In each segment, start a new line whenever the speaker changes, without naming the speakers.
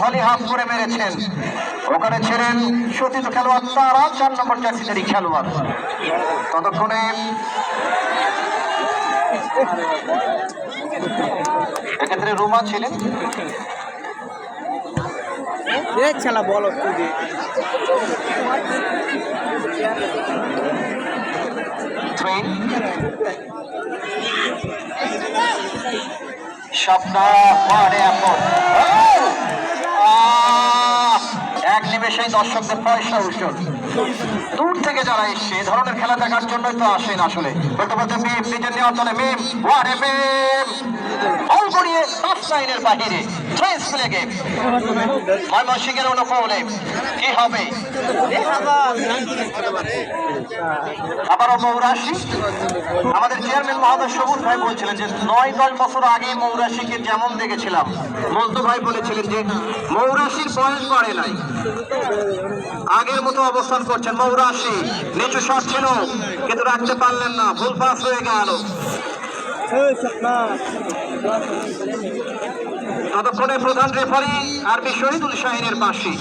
Volley half করে মেরেছেন। ওখানে ছিলেন সতীত খেলোয়াড় তারা চার নম্বর জার্সিদেরই খেলোয়াড়। ততক্ষণে এক্ষেত্রে রুমা ছিলেন।
খেলা বলো
ট্রেন স্বপ্ন নিমেষেই দর্শকদের পয়সা উজ্জ্বল দূর থেকে যারা এসছে, এ ধরনের খেলা দেখার জন্যই তো আসেন আসলে। বলতে বলতে মিম নিজের নিয়ন্ত্রণে মিম ওয়ারে মিম মৌরাশি। আমাদের সবুজ ভাই যে, নয় বছর যেমন দেখেছিলাম মজদু ভাই বলেছিলেন যে, মৌরাশির বয়স বাড়ে নাই। আগের মতো অবস্থান করছেন মৌরাশি। নিচু শট ছিল কিন্তু রাখতে পারলেন না, ভুল পাস হয়ে গেল। ততক্ষণে প্রধান রেফারি আর আরবি শহীদুল শাহিনের পাশে।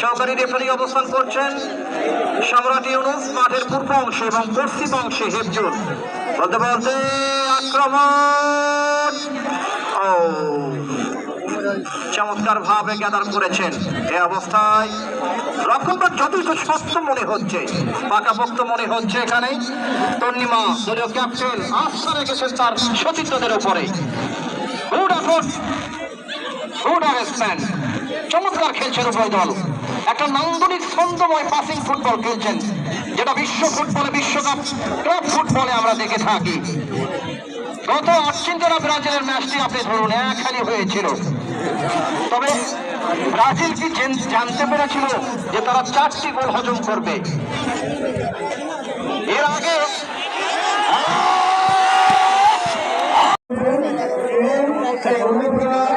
সহকারী রেফারি অবস্থান করছেন সম্রাট ইউনুস, মাঠের পূর্ব অংশে এবং পশ্চিম অংশে হেফজুল। বলতে বলতে আক্রমণ! ও চমৎকার ভাবে গ্যাদার করেছেন। এ অবস্থায় রক্ষণটা যথেষ্ট শক্ত মনে হচ্ছে পাকাপোক্ত মনে হচ্ছে এখানে। তন্নিমা দলীয় ক্যাপ্টেন আস্থা রেখেছেন তার সতীর্থদের উপরে। চমৎকার খেলছেন উভয় দল। একটা নান্দনিক ছন্দময় পাসিং ফুটবল খেলছেন, যেটা বিশ্ব ফুটবলে, বিশ্বকাপ ক্লাব ফুটবলে আমরা দেখে থাকি। গত আর্জেন্টিনা ব্রাজিলের ম্যাচটি আপনি ধরুন এক খালি হয়েছিল। তবে ব্রাজিল কি জানতে পেরেছিল যে তারা চারটি গোল হজম করবে? এর আগে
অনুপ্রেরণা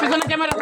পিছনে ক্যামেরা